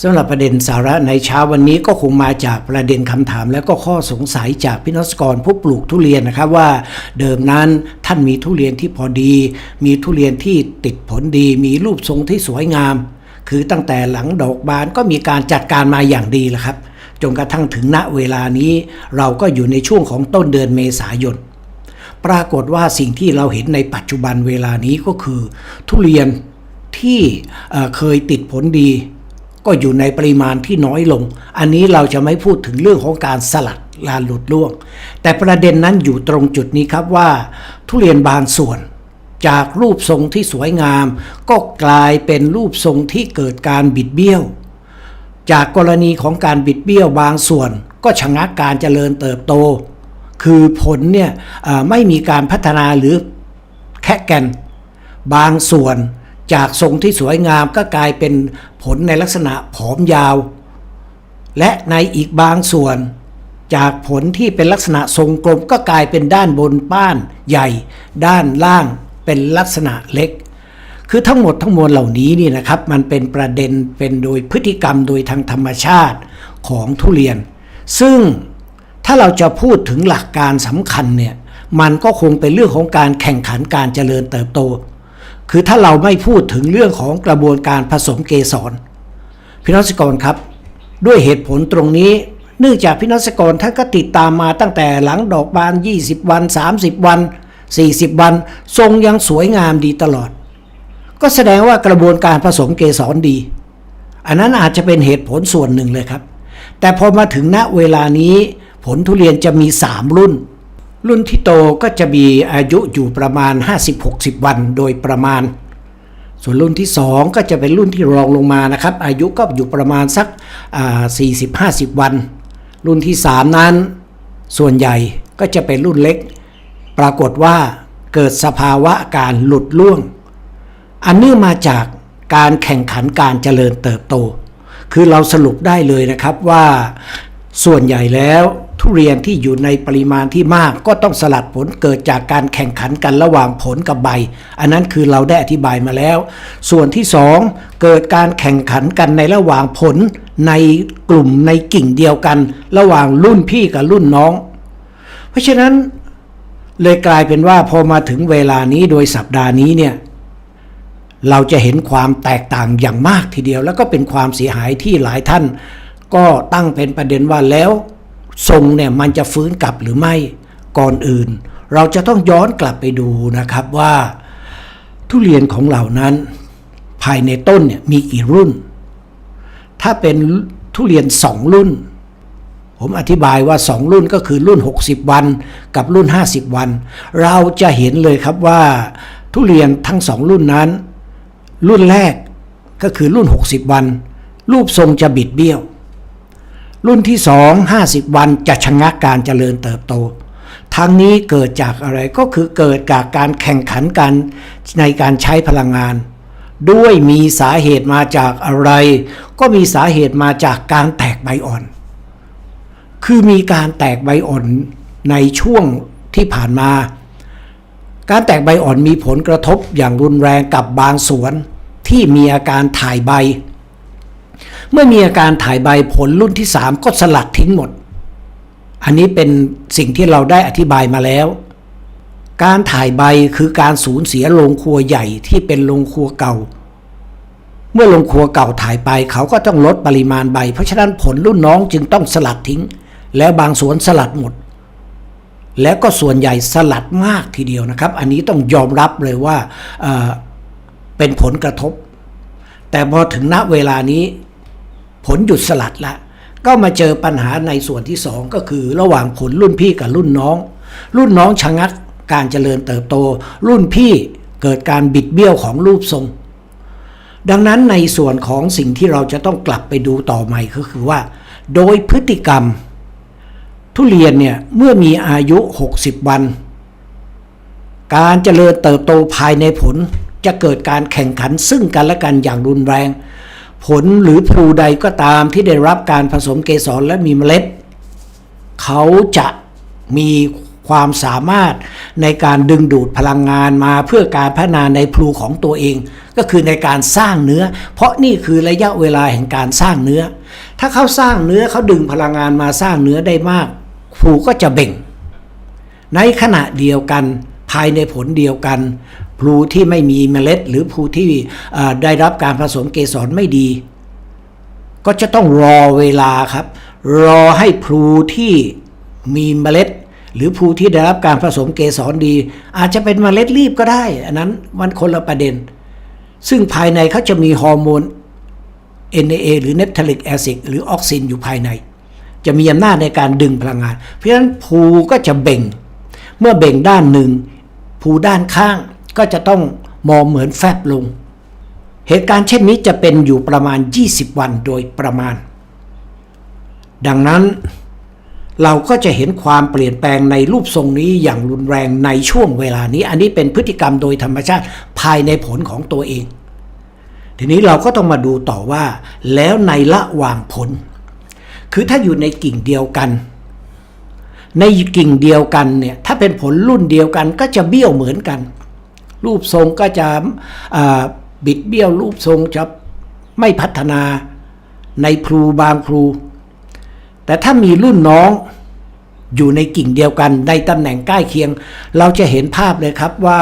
สำหรับประเด็นสาระในเช้าวันนี้ก็คงมาจากประเด็นคำถาม และก็ข้อสงสัยจากพี่นสกรผู้ปลูกทุเรียนนะครับว่า เดิมนั้นท่านมีทุเรียนที่พอดี มีทุเรียนที่ติดผลดี มีรูปทรงที่สวยงาม คือตั้งแต่หลังดอกบานก็มีการจัดการมาอย่างดีแหละครับจนกระทั่งถึงณเวลานี้เราก็อยู่ในช่วงของต้นเดือนเมษายนปรากฏว่าสิ่งที่เราเห็นในปัจจุบันเวลานี้ก็คือ ทุเรียนที่เเคยติดผลดี ก็อยู่ในปริมาณที่น้อยลง อันนี้เราจะไม่พูดถึงเรื่องของการสลัดลานหลุดล่วง แต่ประเด็นนั้นอยู่ตรงจุดนี้ครับว่า ทุเรียนบางส่วนจากรูปทรงที่สวยงาม ก็กลายเป็นรูปทรงที่เกิดการบิดเบี้ยว จากกรณีของการบิดเบี้ยวบางส่วน ก็ชะงักการเจริญเติบโต คือผลเนี่ยไม่มีการพัฒนาหรือแค่แกนบางส่วน จากทรงที่สวยงามก็กลายเป็นผลในลักษณะผอมยาว และในอีกบางส่วน จากผลที่เป็นลักษณะทรงกลมก็กลายเป็นด้านบนป้านใหญ่ ด้านล่างเป็นลักษณะเล็ก คือทั้งหมดทั้งมวลเหล่านี้นี่นะครับ มันเป็นประเด็นเป็นโดยพฤติกรรมโดยทางธรรมชาติของทุเรียน ซึ่งถ้าเราจะพูดถึงหลักการสำคัญเนี่ยมันก็คงเป็นเรื่องของการแข่งขันการเจริญเติบโต คือถ้าเราไม่พูดถึงเรื่องของกระบวนการผสมเกสรพี่น้อสกรครับ ด้วยเหตุผลตรงนี้ เนื่องจากพี่น้อสกรท่านก็ติดตามมาตั้งแต่หลังดอกบาน 20 วัน 30 วัน 40 วัน ทรงยังสวยงามดีตลอด ก็แสดงว่ากระบวนการผสมเกสรดี อันนั้นอาจจะเป็นเหตุผลส่วนหนึ่งเลยครับ แต่พอมาถึงณเวลานี้ผลทุเรียนจะมี 3 รุ่น รุ่นที่โตก็จะมีอายุอยู่ประมาณ 50-60 วันโดยประมาณ ส่วนรุ่นที่ 2 ก็จะเป็นรุ่นที่รองลงมานะครับ อายุก็อยู่ประมาณสักสี่สิบห้าสิบวัน รุ่นที่ 3 นั้น ส่วนใหญ่ก็จะเป็นรุ่นเล็ก ปรากฏว่าเกิดสภาวะการหลุดล่วง อันเนื่องมาจากการแข่งขันการเจริญเติบโต คือเราสรุปได้เลยนะครับว่าส่วนใหญ่แล้ว ทุเรียนที่อยู่ในปริมาณที่มากก็ต้องสลัดผลเกิดจากการแข่งขันกันระหว่างผลกับใบ อันนั้นคือเราได้อธิบายมาแล้ว ส่วนที่สองเกิดการแข่งขันกันในระหว่างผลในกลุ่มในกิ่งเดียวกัน ระหว่างรุ่นพี่กับรุ่นน้อง เพราะฉะนั้นเลยกลายเป็นว่าพอมาถึงเวลานี้โดยสัปดาห์นี้เนี่ยเราจะเห็นความแตกต่างอย่างมากทีเดียว แล้วก็เป็นความเสียหายที่หลายท่าน ก็ตั้งเป็นประเด็นว่าแล้ว ทรงเนี่ยมันจะฟื้นกลับหรือไม่ก่อนอื่น เราจะต้องย้อนกลับไปดูนะครับว่า ทุเรียนของเรานั้น ภายในต้นเนี่ยมีกี่รุ่น ถ้าเป็นทุเรียนสองรุ่น ผมอธิบายว่า2รุ่นก็คือรุ่น 60 วันกับรุ่น 50 วัน เราจะเห็นเลยครับว่า ทุเรียนทั้งสองรุ่นนั้น รุ่นแรกก็คือรุ่น 60 วัน รูปทรงจะบิดเบี้ยว รุ่นที่ 2 50 วันจะชะงักการเจริญเติบโต ทั้งนี้เกิดจากอะไรก็คือเกิดจากการแข่งขันกันในการใช้พลังงาน ด้วยมีสาเหตุมาจากอะไร ก็มีสาเหตุมาจากการแตกใบอ่อน คือมีการแตกใบอ่อนในช่วงที่ผ่านมา การแตกใบอ่อนมีผลกระทบอย่างรุนแรงกับบางสวนที่มีอาการถ่ายใบ เมื่อมีอาการถ่ายใบผลรุ่นที่ 3 ก็สลัดทิ้งหมด อันนี้เป็นสิ่งที่เราได้อธิบายมาแล้ว การถ่ายใบคือการสูญเสียโรงครัวใหญ่ที่เป็นโรงครัวเก่า เมื่อโรงครัวเก่าถ่ายไปเขาก็ต้องลดปริมาณใบ เพราะฉะนั้นผลรุ่นน้องจึงต้องสลัดทิ้ง แล้วบางสวนสลัดหมด แล้วก็ส่วนใหญ่สลัดมากทีเดียวนะครับ อันนี้ต้องยอมรับเลยว่าเอ่อเป็นผลกระทบ แต่พอถึงณเวลานี้ ผลหยุดสลัดละ ก็มาเจอปัญหาในส่วนที่สองก็คือระหว่างผลรุ่นพี่กับรุ่นน้อง รุ่นน้องชะงักการเจริญเติบโต รุ่นพี่เกิดการบิดเบี้ยวของรูปทรง ดังนั้นในส่วนของสิ่งที่เราจะต้องกลับไปดูต่อใหม่ก็คือว่า โดยพฤติกรรม ทุเรียนเนี่ยเมื่อมีอายุ 60 วัน การเจริญเติบโตภายในผลจะเกิดการแข่งขันซึ่งกันและกันอย่างรุนแรง ผลหรือพลูใดก็ตามที่ได้รับการผสมเกสรและมีเมล็ด เขาจะมีความสามารถในการดึงดูดพลังงานมาเพื่อการพัฒนาในพลูของตัวเอง ก็คือในการสร้างเนื้อ เพราะนี่คือระยะเวลาแห่งการสร้างเนื้อ ถ้าเขาสร้างเนื้อเขาดึงพลังงานมาสร้างเนื้อได้มากพลูก็จะเบ่ง ในขณะเดียวกันภายในผลเดียวกัน พลูที่ไม่มีเมล็ด หรือพลูที่ได้รับการผสมเกสรไม่ดี ก็จะต้องรอเวลาครับ รอให้พลูที่มีเมล็ด หรือพลูที่ได้รับการผสมเกสรดี อาจจะเป็นเมล็ดรีบก็ได้ อันนั้นมันคนละประเด็น ซึ่งภายในเขาจะมีฮอร์โมน NAA หรือ Naphtalic acid หรือออกซินอยู่ภายใน จะมีอำนาจในการดึงพลังงาน เพราะฉะนั้นภูก็จะเบ่ง เมื่อเบ่งด้านหนึ่งภูด้านข้าง ก็จะต้องมองเหมือนแฟบลง เหตุการณ์เช่นนี้จะเป็นอยู่ประมาณ 20 วันโดยประมาณ ดังนั้นเราก็จะเห็นความเปลี่ยนแปลงในรูปทรงนี้อย่างรุนแรงในช่วงเวลานี้ อันนี้เป็นพฤติกรรมโดยธรรมชาติภายในผลของตัวเอง ทีนี้เราก็ต้องมาดูต่อว่า แล้วในละหว่างผล คือถ้าอยู่ในกิ่งเดียวกัน ในกิ่งเดียวกันเนี่ยถ้าเป็นผลรุ่นเดียวกันก็จะเบี้ยวเหมือนกัน รูปทรงก็จะบิดเบี้ยวรูปทรงจะไม่พัฒนาในพลูบางพลูแต่ถ้ามีรุ่นน้องอยู่ในกิ่งเดียวกัน ในตำแหน่งใกล้เคียง เราจะเห็นภาพเลยครับว่า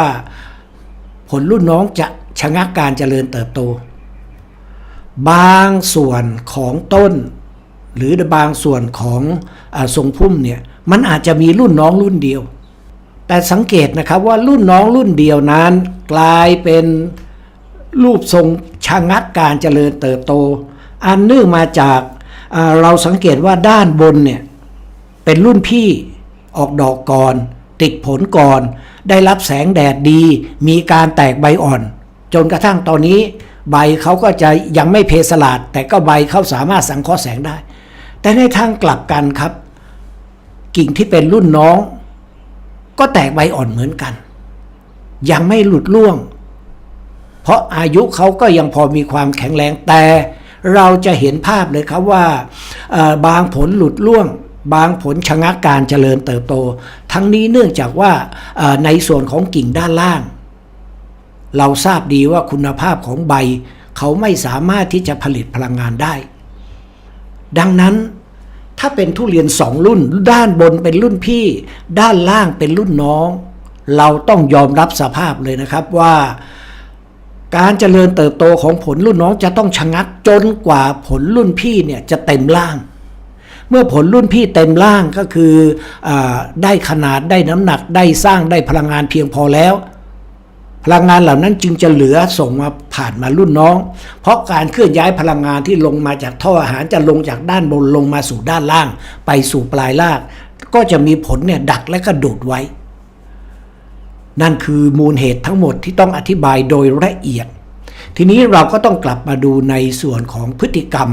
ผลรุ่นน้องจะชะงักการเจริญเติบโต บางส่วนของต้น หรือบางส่วนของอทรงพุ่มเนี่ยมันอาจจะมีรุ่นน้องรุ่นเดียว แต่สังเกตนะครับว่ารุ่นน้องรุ่นเดียวนั้น กลายเป็นรูปทรงชะงักการเจริญเติบโต อันเนื่องมาจากเราสังเกตว่าด้านบนเนี่ยเป็นรุ่นพี่ออกดอกก่อน ติดผลก่อน ได้รับแสงแดดดี มีการแตกใบอ่อน จนกระทั่งตอนนี้ใบเขาก็จะยังไม่เพสลาด แต่ก็ใบเขาสามารถสังเคราะห์แสงได้ แต่ในทางกลับกันครับ กิ่งที่เป็นรุ่นน้อง ก็แตกใบอ่อนเหมือนกัน ยังไม่หลุดล่วง เพราะอายุเขาก็ยังพอมีความแข็งแรงแต่ เราจะเห็นภาพเลยครับว่าบางผลหลุดล่วง บางผลชะงักการเจริญเติบโต ทั้งนี้เนื่องจากว่าในส่วนของกิ่งด้านล่าง เราทราบดีว่าคุณภาพของใบ เขาไม่สามารถที่จะผลิตพลังงานได้ ดังนั้น ถ้าเป็นทุเรียนสองรุ่น ด้านบนเป็นรุ่นพี่ ด้านล่างเป็นรุ่นน้อง เราต้องยอมรับสภาพเลยนะครับว่า การเจริญเติบโตของผลรุ่นน้องจะต้องชะงักจนกว่าผลรุ่นพี่เนี่ยจะเต็มร่าง เมื่อผลรุ่นพี่เต็มร่างก็คืออได้ขนาดได้น้ำหนักได้สร้างได้พลังงานเพียงพอแล้ว พลังงานเหล่านั้นจึงจะเหลือส่งมาผ่านมารุ่นน้อง เพราะการเคลื่อนย้ายพลังงานที่ลงมาจากท่ออาหารจะลงจากด้านบนลงมาสู่ด้านล่าง ไปสู่ปลายราก ก็จะมีผลเนี่ยดักและก็ดูดไว้ นั่นคือมูลเหตุทั้งหมดที่ต้องอธิบายโดยละเอียด ทีนี้เราก็ต้องกลับมาดูในส่วนของพฤติกรรม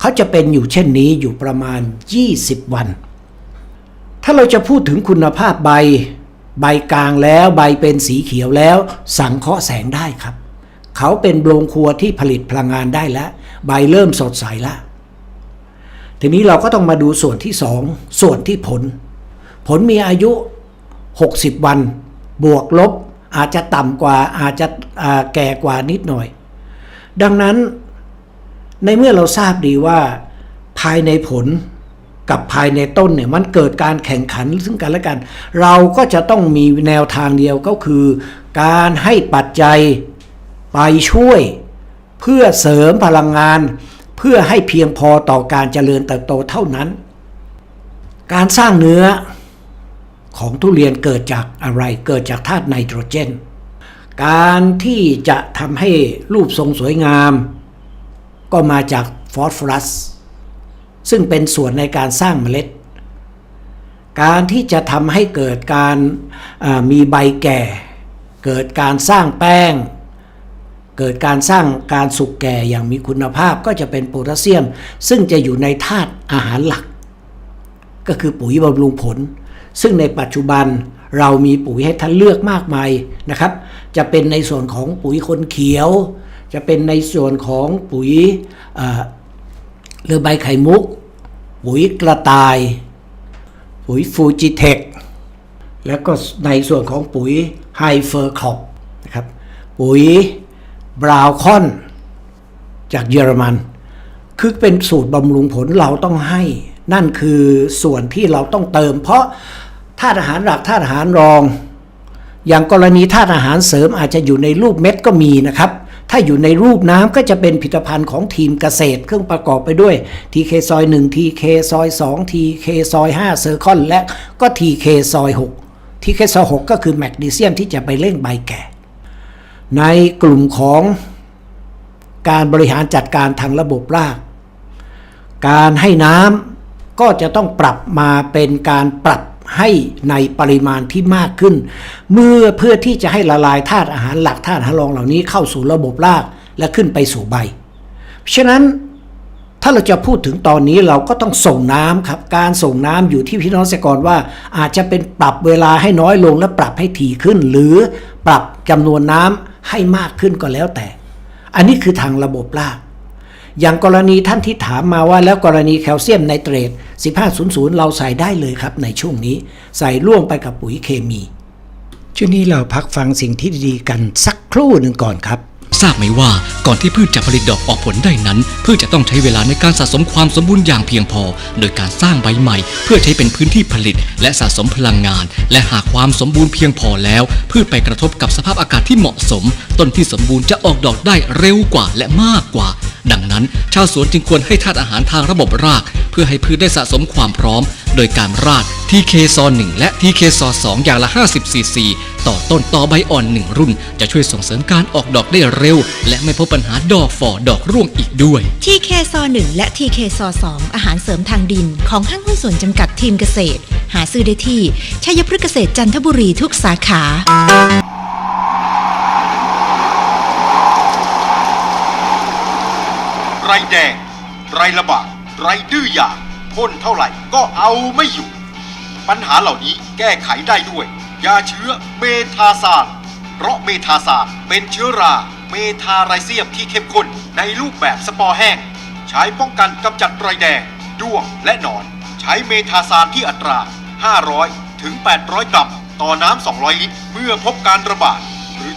เขาจะเป็นอยู่เช่นนี้อยู่ประมาณ 20 วัน ถ้าเราจะพูดถึงคุณภาพใบ ใบกลางแล้วใบเป็นสีเขียวแล้ว สังเคราะห์แสงได้ครับ เขาเป็นโรงครัวที่ผลิตพลังงานได้แล้ว ใบเริ่มสดใสแล้วทีนี้เราก็ต้องมาดูส่วนที่สองส่วนที่ผล ผลมีอายุ 60 วัน บวกลบอาจจะต่ำกว่าอาจจะแก่กว่านิดหน่อย ดังนั้นในเมื่อเราทราบดีว่าภายในผล กับภายในต้นเนี่ยมันเกิดการแข่งขันซึ่งกันและกัน เราก็จะต้องมีแนวทางเดียวก็คือ การให้ปัจจัยไปช่วย เพื่อเสริมพลังงาน เพื่อให้เพียงพอต่อการเจริญเติบโตเท่านั้น การสร้างเนื้อของทุเรียนเกิดจากอะไรเกิดจากธาตุไนโตรเจน การที่จะทำให้รูปทรงสวยงาม ก็มาจากฟอสฟอรัส ซึ่งเป็นส่วนในการสร้างเมล็ด การที่จะทำให้เกิดการมีใบแก่ เกิดการสร้างแป้ง เกิดการสร้างการสุกแก่อย่างมีคุณภาพก็จะเป็นโพแทสเซียม ซึ่งจะอยู่ในธาตุอาหารหลัก ก็คือปุ๋ยบำรุงผล ซึ่งในปัจจุบันเรามีปุ๋ยให้ท่านเลือกมากมายนะครับ จะเป็นในส่วนของปุ๋ยคนเขียว จะเป็นในส่วนของปุ๋ย เรือใบไข่มุก ปุ๋ยกระต่าย ปุ๋ยฟูจิเทค แล้วก็ในส่วนของปุ๋ยไฮเฟอร์คอปนะครับ ปุ๋ยบราวคอน จากเยอรมัน คือเป็นสูตรบำรุงผลเราต้องให้ นั่นคือส่วนที่เราต้องเติม เพราะธาตุอาหารหลักธาตุอาหารรอง อย่างกรณีธาตุอาหารเสริมอาจจะอยู่ในรูปเม็ดก็มีนะครับ ถ้าอยู่ในรูปน้ำก็จะเป็นผลิตภัณฑ์ของทีมเกษตร เครื่องประกอบไปด้วย TK ซอย1 TK ซอย2 TK ซอย5เซอร์คอนและก็ TK ซอย6 TK ซอย6ก็คือแมกนีเซียมที่จะไปเร่งใบแก่ ในกลุ่มของการบริหารจัดการทางระบบราก การให้น้ำก็จะต้องปรับมาเป็นการปรับ ให้ในปริมาณที่มากขึ้น เมื่อเพื่อที่จะให้ละลายธาตุอาหารหลักธาตุอาหารรองเหล่านี้เข้าสู่ระบบรากและขึ้นไปสู่ใบ ฉะนั้นถ้าเราจะพูดถึงตอนนี้เราก็ต้องส่งน้ำครับ การส่งน้ำอยู่ที่พี่น้องเกษตรกรว่า อาจจะเป็นปรับเวลาให้น้อยลงและปรับให้ถี่ขึ้น หรือปรับจำนวนน้ำให้มากขึ้นก็แล้วแต่ อันนี้คือทางระบบราก อย่างกรณีท่านที่ถามมาว่าแล้วกรณีแคลเซียมไนเตรต 1500 เราใส่ได้เลยครับในช่วงนี้ ใส่ร่วมไปกับปุ๋ยเคมี ช่วงนี้เราพักฟังสิ่งที่ดีๆกันสักครู่หนึ่งก่อนครับทราบไหมว่าก่อนที่พืชจะผลิตดอกออกผลได้นั้น พืชจะต้องใช้เวลาในการสะสมความสมบูรณ์อย่างเพียงพอ โดยการสร้างใบใหม่ เพื่อใช้เป็นพื้นที่ผลิต และสะสมพลังงาน และหากความสมบูรณ์เพียงพอแล้ว พืชไปกระทบกับสภาพอากาศที่เหมาะสม ต้นที่สมบูรณ์จะออกดอกได้เร็วกว่าและมากกว่า ดังนั้นชาวสวนจึงควรให้ธาตุอาหารทางระบบราก เพื่อให้พืชได้สะสมความพร้อม โดยการราด TK ซอ1และ TK ซอ2อย่างละ 50ซีซีต่อต้นต่อใบอ่อน 1 รุ่น จะช่วยส่งเสริมการออกดอกได้เร็ว และไม่พบปัญหาดอกฝ่อดอกร่วงอีกด้วย TK ซอ1และ TK ซอ2อาหารเสริมทางดิน ของห้างหุ้นส่วนจำกัดทีมเกษตร หาซื้อได้ที่ชัยพฤกษเกษตรจันทบุรีทุกสาขา ไรแดง ไรระบาดไรดื้อยาพ่นเท่าไหร่ก็เอาไม่อยู่ ปัญหาเหล่านี้แก้ไขได้ด้วย ยาเชื้อเมทาซานเพราะเมทาซานเป็นเชื้อราเมทาไรเซียมที่เข้มข้นในรูปแบบสปอร์แห้ง ใช้ป้องกันกำจัดไรแดงด้วงและหนอน ใช้เมทาซานที่อัตรา 500 ถึง 800 กรัม ต่อน้ำ 200 ลิตร เมื่อพบการระบาด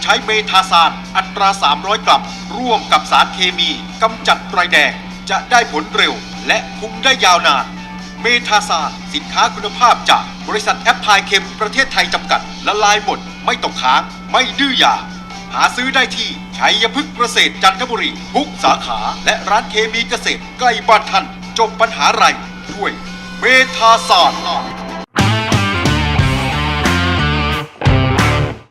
ช้เมทาซานอัตรา 300 กรัมร่วมกับสารเคมีกำจัดไรแดง จะได้ผลเร็ว และคุ้มได้ยาวนาน เมทาซานสินค้าคุณภาพจากบริษัทแอปพลายเคมประเทศไทยจำกัด ละลายหมด ไม่ตกค้าง ไม่ดื้อยา หาซื้อได้ที่ชัยพฤกษ์เกษตรจันทบุรี ทุกสาขาและร้านเคมีเกษตรใกล้บ้านท่านจบปัญหาไรด้วยเมทาซาน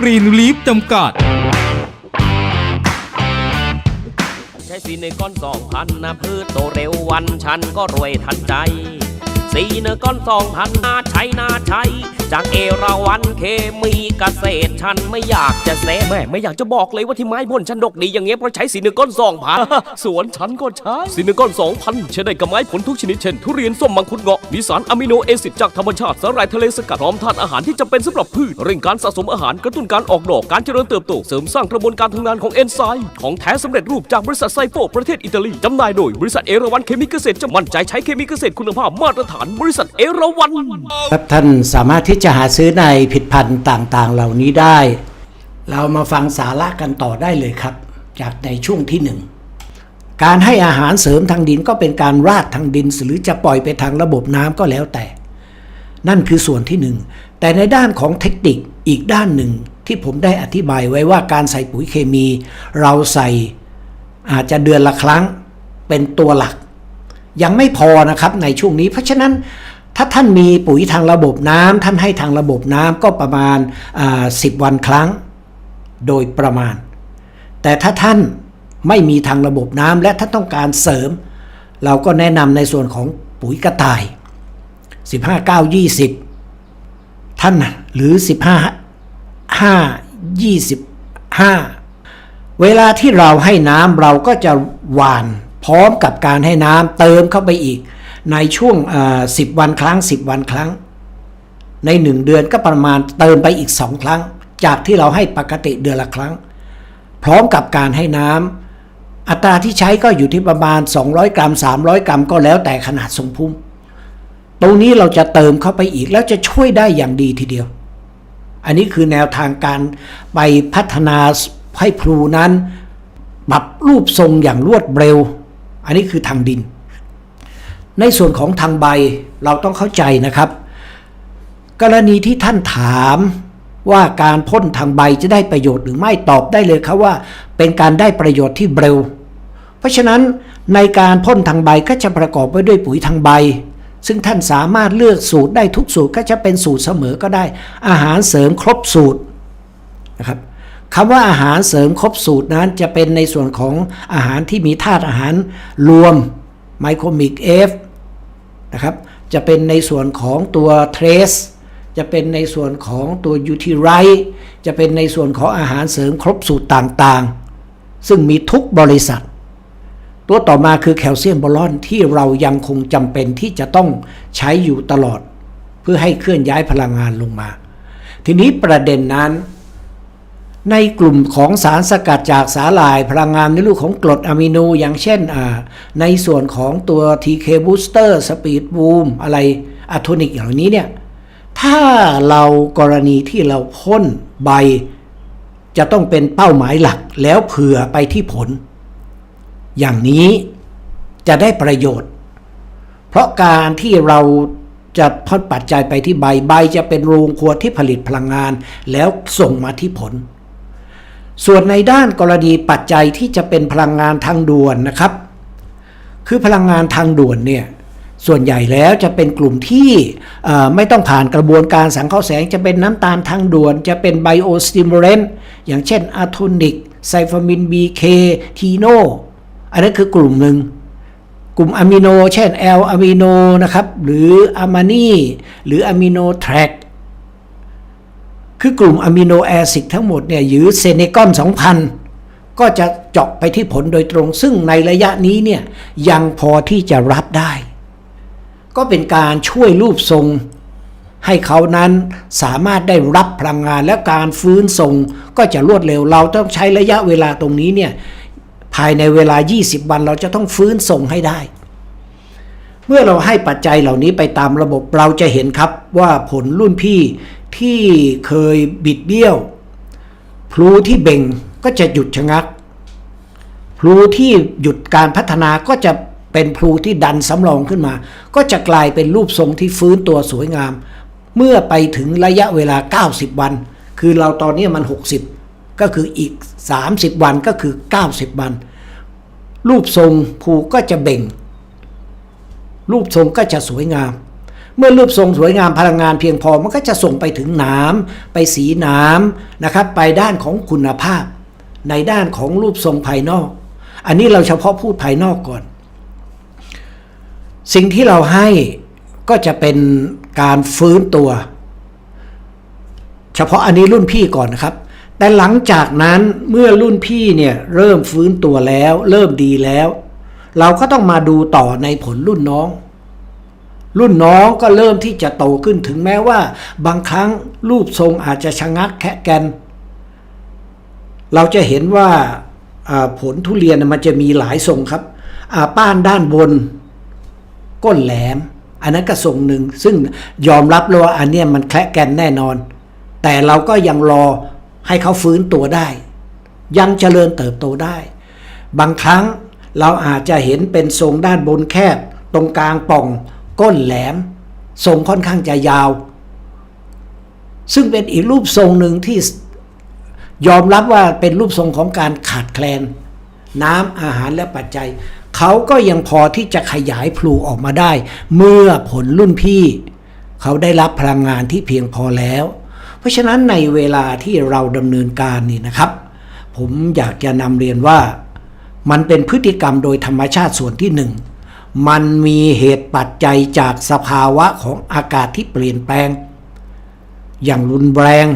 กรีนลีฟจำกัด ใช้สีในก้อนสองพันนะพืชโตเร็ววันฉันก็รวยทันใจ สีเนก้อนสองพันนาใช้นาใช้จากเอราวันเคมีเกษตรฉันไม่อยากจะเซแม่ไม่อยากจะบอกเลยว่าที่ไม้พ่นฉันดกดีอย่างเงี้ยเพราะใช้สีเนก้อนสองพันสวนฉันก็ใช้สีเนก้อนสองพันใช้ได้กับไม้ผลทุกชนิดเช่น ทุเรียนส้มมังคุดเงาะมีสารอะมิโนเอซิดจากธรรมชาติสารายทะเลสกัดพร้อมธาตุอาหารที่จำเป็นสำหรับพืชเร่งการสะสมอาหารกระตุ้นการออกดอกการเจริญเติบโตเสริมสร้างกระบวนการทำงานของเอนไซม์ของแท้สำเร็จรูปจากบริษัทไซโฟประเทศอิตาลีจำหน่ายโดยบริษัทเอราวันเคมีเกษตรจะมั่นใจใช้เคมีเกษตรคุณภาพมาตรฐานบริษัทเอราวัน ครับท่านสามารถที่จะหาซื้อในผลิดพันธุ์ต่างๆ เหล่านี้ได้ เรามาฟังสาระกันต่อได้เลยครับ จากในช่วงที่หนึ่งการให้อาหารเสริมทางดินก็เป็นการราดทางดิน หรือจะปล่อยไปทางระบบน้ำก็แล้วแต่ นั่นคือส่วนที่หนึ่งแต่ในด้านของเทคนิคอีกด้านหนึ่งที่ผมได้อธิบายไว้ว่าการใส่ปุ๋ยเคมี เราใส่อาจจะเดือนละครั้งเป็นตัวหลัก ยังไม่พอนะครับในช่วงนี้ เพราะฉะนั้นถ้าท่านมีปุ๋ยทางระบบน้ำท่านให้ทางระบบน้ำก็ประมาณสิบวันครั้งโดยประมาณ แต่ถ้าท่านไม่มีทางระบบน้ำและท่านต้องการเสริม เราก็แนะนำในส่วนของปุ๋ยกระต่าย 15 9 20 ท่านหรือ 15 5 25 เวลาที่เราให้น้ำเราก็จะหวาน พร้อมกับการให้น้ำเติมเข้าไปอีก ในช่วงสิบวันครั้ง 10 วันครั้ง ในหนึ่งเดือนก็ประมาณเติมไปอีกสองครั้ง จากที่เราให้ปกติเดือนละครั้ง พร้อมกับการให้น้ำอัตราที่ใช้ก็อยู่ที่ประมาณ 200 กรัม 300 กรัมก็แล้วแต่ขนาดทรงพุ่มตรงนี้เราจะเติมเข้าไปอีกแล้วจะช่วยได้อย่างดีทีเดียว อันนี้คือแนวทางการไปพัฒนาให้พลูนั้นปรับรูปทรงอย่างรวดเร็ว อันนี้คือทางดิน ในส่วนของทางใบเราต้องเข้าใจนะครับ กรณีที่ท่านถามว่าการพ่นทางใบจะได้ประโยชน์หรือไม่ตอบได้เลยครับว่า เป็นการได้ประโยชน์ที่เร็ว เพราะฉะนั้นในการพ่นทางใบก็จะประกอบไปด้วยปุ๋ยทางใบ ซึ่งท่านสามารถเลือกสูตรได้ทุกสูตรก็จะเป็นสูตรเสมอก็ได้ อาหารเสริมครบสูตร คำว่าอาหารเสริมครบสูตรนั้นจะเป็นในส่วนของอาหารที่มีธาตุอาหารรวมไมโครมิกเอฟนะครับจะเป็นในส่วนของตัวเทรสจะเป็นในส่วนของตัวยูทีไรจะเป็นในส่วนของอาหารเสริมครบสูตรต่างๆ ซึ่งมีทุกบริษัท ตัวต่อมาคือแคลเซียมบอลอนที่เรายังคงจำเป็นที่จะต้องใช้อยู่ตลอด เพื่อให้เคลื่อนย้ายพลังงานลงมา ทีนี้ประเด็นนั้น ในกลุ่มของสารสกัดจากสาหร่ายพลังงานในรูปของกรดอะมิโนอย่างเช่นในส่วนของตัว TK Booster Speed Boom อะไรอะโทนิกอย่างนี้เนี่ย ถ้าเรากรณีที่เราพ่นใบ จะต้องเป็นเป้าหมายหลักแล้วเผื่อไปที่ผล อย่างนี้จะได้ประโยชน์ เพราะการที่เราจะพ่นปัจจัยไปที่ใบใบจะเป็นโรงครัวที่ผลิตพลังงาน แล้วส่งมาที่ผล ส่วนในด้านกรณีปัจจัยที่จะเป็นพลังงานทางด่วนนะครับ คือพลังงานทางด่วนเนี่ยส่วนใหญ่แล้วจะเป็นกลุ่มที่ไม่ต้องผ่านกระบวนการสังเคราะห์แสงจะเป็นน้ำตาลทางด่วน จะเป็นไบโอสติมูเลนอย่างเช่นอะโทนิกไซฟามิน BK ทีโนอันนั้นคือกลุ่มหนึ่ง กลุ่มอะมิโน เช่น L อะมิโนนะครับ หรืออะมานีหรืออะมิโนแทร็ก คือกลุ่มอะมิโนแอซิดทั้งหมดเนี่ยหรือเซเนกอน 2,000 ก็จะเจาะไปที่ผลโดยตรง ซึ่งในระยะนี้เนี่ยยังพอที่จะรับได้ ก็เป็นการช่วยรูปทรงให้เขานั้นสามารถได้รับพลังงานและการฟื้นทรงก็จะรวดเร็วเราต้องใช้ระยะเวลาตรงนี้เนี่ยภายในเวลา 20 วันเราจะต้องฟื้นทรงให้ได้ เมื่อเราให้ปัจจัยเหล่านี้ไปตามระบบเราจะเห็นครับว่าผลรุ่นพี่ ที่เคยบิดเบี้ยว พลูที่เบ่งก็จะหยุดชะงัก พลูที่หยุดการพัฒนาก็จะเป็นพลูที่ดันสำรองขึ้นมา ก็จะกลายเป็นรูปทรงที่ฟื้นตัวสวยงาม เมื่อไปถึงระยะเวลา 90 วัน คือเราตอนนี้มัน 60 ก็คืออีก 30 วันก็คือ 90 วัน รูปทรงภูก็จะเบ่ง รูปทรงก็จะสวยงาม เมื่อรูปทรงสวยงามพลังงานเพียงพอมันก็จะส่งไปถึงหน้ำไปสีหน้ำนะครับ ไปด้านของคุณภาพ ในด้านของรูปทรงภายนอก อันนี้เราเฉพาะพูดภายนอกก่อน สิ่งที่เราให้ก็จะเป็นการฟื้นตัว เฉพาะอันนี้รุ่นพี่ก่อนนะครับแต่หลังจากนั้นเมื่อรุ่นพี่เนี่ยเริ่มฟื้นตัวแล้ว เริ่มดีแล้ว เราก็ต้องมาดูต่อในผลรุ่นน้อง รุ่นน้องก็เริ่มที่จะโตขึ้นถึงแม้ว่า บางครั้งรูปทรงอาจจะชะงักแคะแกน เราจะเห็นว่าผลทุเรียนมันจะมีหลายทรงครับป้านด้านบน ก้นแหลม อันนั้นก็ทรงหนึ่ง ซึ่งยอมรับเลยว่าอันเนี้ยมันแคะแกนแน่นอน แต่เราก็ยังรอให้เขาฟื้นตัวได้ ยังเจริญเติบโตได้ บางครั้งเราอาจจะเห็นเป็นทรงด้านบนแคบ ตรงกลางป่อง ก้นแหลม ทรงค่อนข้างจะยาว ซึ่งเป็นอีกรูปทรงหนึ่งที่ยอมรับว่าเป็นรูปทรงของการขาดแคลน น้ำอาหารและปัจจัย เขาก็ยังพอที่จะขยายพลูออกมาได้ เมื่อผลรุ่นพี่ เขาได้รับพลังงานที่เพียงพอแล้ว เพราะฉะนั้นในเวลาที่เราดำเนินการนี่นะครับ ผมอยากจะนำเรียนว่า มันเป็นพฤติกรรมโดยธรรมชาติส่วนที่หนึ่ง มันมีเหตุปัจจัยจากสภาวะของอากาศที่เปลี่ยนแปลง อย่างรุนแรง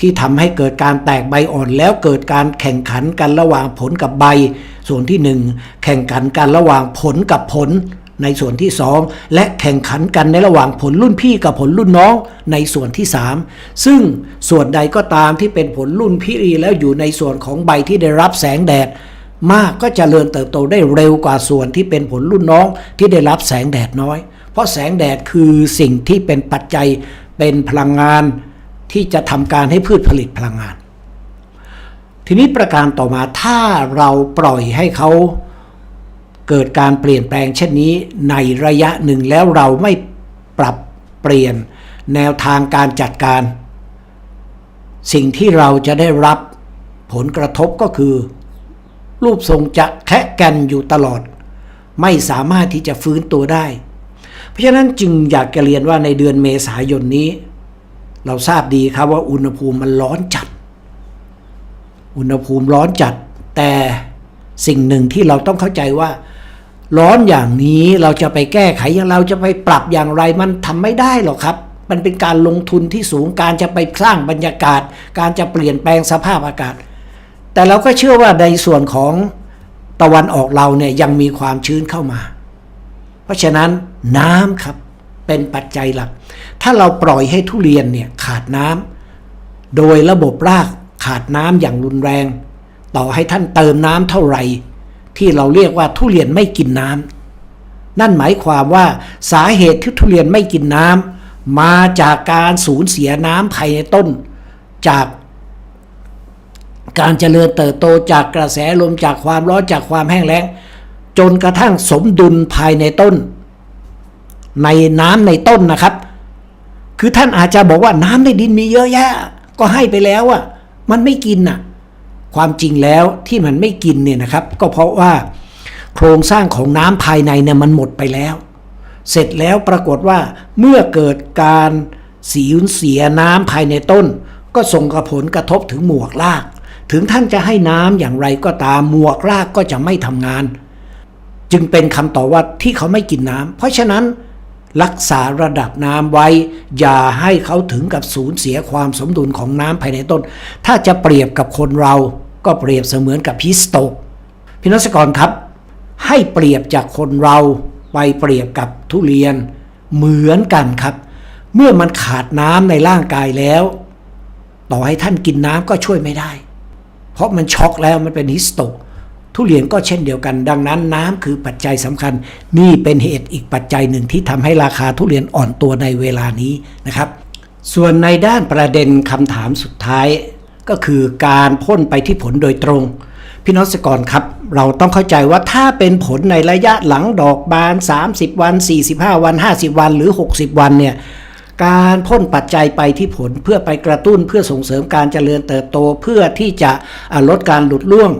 ที่ทำให้เกิดการแตกใบอ่อนแล้วเกิดการแข่งขันกันระหว่างผลกับใบ ส่วนที่หนึ่งแข่งขันกันระหว่างผลกับผล ในส่วนที่สองและแข่งขันกันในระหว่างผลรุ่นพี่กับผลรุ่นน้องในส่วนที่สามซึ่งส่วนใดก็ตามที่เป็นผลรุ่นพี่แล้วอยู่ในส่วนของใบที่ได้รับแสงแดด มากก็จเจริญเติบโตได้เร็วกว่าส่วนที่เป็นผลรุ่นน้องที่ได้รับแสงแดดน้อย เพราะแสงแดดคือสิ่งที่เป็นปัจจัยเป็นพลังงานที่จะทำการให้พืชผลิตพลังงาน ทีนี้ประการต่อมาถ้าเราปล่อยให้เขาเกิดการเปลี่ยนแปลงเช่นนี้ในระยะหนึ่งแล้วเราไม่ปรับเปลี่ยนแนวทางการจัดการ สิ่งที่เราจะได้รับผลกระทบก็คือ รูปทรงจะแคะกันอยู่ตลอด ไม่สามารถที่จะฟื้นตัวได้ เพราะฉะนั้นจึงอยากจะเรียนว่าในเดือนเมษายนนี้ เราทราบดีครับว่าอุณหภูมิมันร้อนจัด อุณหภูมิร้อนจัด แต่สิ่งหนึ่งที่เราต้องเข้าใจว่า ร้อนอย่างนี้เราจะไปแก้ไขอย่างเราจะไปปรับอย่างไรมันทำไม่ได้หรอกครับมันเป็นการลงทุนที่สูงการจะไปสร้างบรรยากาศ การจะเปลี่ยนแปลงสภาพอากาศ แต่เราก็เชื่อว่าในส่วนของตะวันออกเราเนี่ยยังมีความชื้นเข้ามา เพราะฉะนั้นน้ำครับเป็นปัจจัยหลัก ถ้าเราปล่อยให้ทุเรียนเนี่ยขาดน้ำโดยระบบรากขาดน้ำอย่างรุนแรง ต่อให้ท่านเติมน้ำเท่าไหร่ ที่เราเรียกว่าทุเรียนไม่กินน้ำนั่นหมายความว่าสาเหตุที่ทุเรียนไม่กินน้ำมาจากการสูญเสียน้ำภายในต้น จาก การเจริญเติบโตจากกระแสลมจากความร้อนจากความแห้งแล้ง จนกระทั่งสมดุลภายในต้น ในน้ำในต้นนะครับ คือท่านอาจจะบอกว่าน้ำในดินมีเยอะแยะ ก็ให้ไปแล้วอะมันไม่กินน่ะ ความจริงแล้วที่มันไม่กินเนี่ยนะครับ ก็เพราะว่าโครงสร้างของน้ำภายในเนี่ยมันหมดไปแล้ว เสร็จแล้วปรากฏว่าเมื่อเกิดการสีญเสียน้ำภายในต้น ก็ส่งกระผลกระทบถึงหมวกราก ถึงท่านจะให้น้ำอย่างไรก็ตามหมวกรากก็จะไม่ทำงาน จึงเป็นคำตอบว่าที่เขาไม่กินน้ำเพราะฉะนั้น รักษาระดับน้ำไว้ อย่าให้เขาถึงกับสูญเสียความสมดุลของน้ำภายในต้น ถ้าจะเปรียบกับคนเราก็เปรียบเสมือนกับฮิสโตกพี่นศกรครับ ให้เปรียบจากคนเราไปเปรียบกับทุเรียนเหมือนกันครับ เมื่อมันขาดน้ำในร่างกายแล้ว ต่อให้ท่านกินน้ำก็ช่วยไม่ได้ เพราะมันช็อกแล้วมันเป็นฮิสโตกทุเรียนก็เช่นเดียวกัน ดังนั้นน้ำคือปัจจัยสำคัญ นี่เป็นเหตุอีกปัจจัยหนึ่งที่ทำให้ราคาทุเรียนอ่อนตัวในเวลานี้นะครับ ส่วนในด้านประเด็นคำถามสุดท้าย ก็คือการพ่นไปที่ผลโดยตรง พี่น้องสกรครับ เราต้องเข้าใจว่าถ้าเป็นผลในระยะหลังดอกบาน 30 วัน 45 วัน 50 วันหรือ 60 วันเนี่ย การพ่นปัจจัยไปที่ผลเพื่อไปกระตุ้นเพื่อส่งเสริมการเจริญเติบโตเพื่อที่จะลดการหลุดร่วง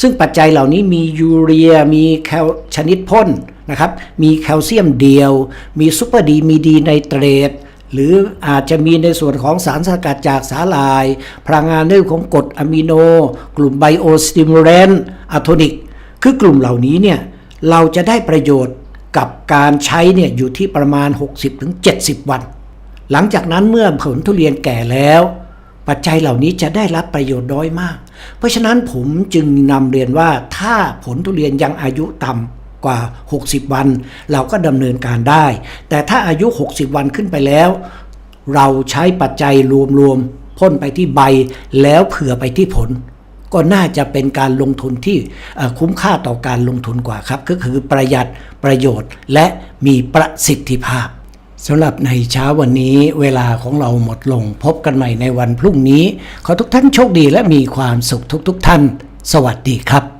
ซึ่งปัจจัยเหล่านี้มียูเรีย มีแคลชนิดพ่นนะครับ มีแคลเซียมเดียว มีซูเปอร์ดีมีดีไนเตรตหรืออาจจะมีในส่วนของสารสกัดจากสาหร่าย พลังงานนเรื่องของกรดอะมิโน กลุ่มไบโอสติมูเลนอะโทนิก คือกลุ่มเหล่านี้เนี่ยเราจะได้ประโยชน์กับการใช้เนี่ยอยู่ที่ประมาณ 60-70 วัน หลังจากนั้นเมื่อผลทุเรียนแก่แล้ว ปัจจัยเหล่านี้จะได้รับประโยชน์น้อยมาก เพราะฉะนั้นผมจึงนำเรียนว่าถ้าผลทุเรียนยังอายุต่ำกว่า 60 วัน เราก็ดำเนินการได้ แต่ถ้าอายุ 60 วันขึ้นไปแล้ว เราใช้ปัจจัยรวมๆพ่นไปที่ใบแล้วเผื่อไปที่ผล ก็น่าจะเป็นการลงทุนที่คุ้มค่าต่อการลงทุนกว่าครับ ก็คือประหยัดประโยชน์และมีประสิทธิภาพ สำหรับในเช้าวันนี้เวลาของเราหมดลงพบกันใหม่ในวันพรุ่งนี้ ขอทุกท่านโชคดีและมีความสุขทุกๆทท่าน สวัสดีครับ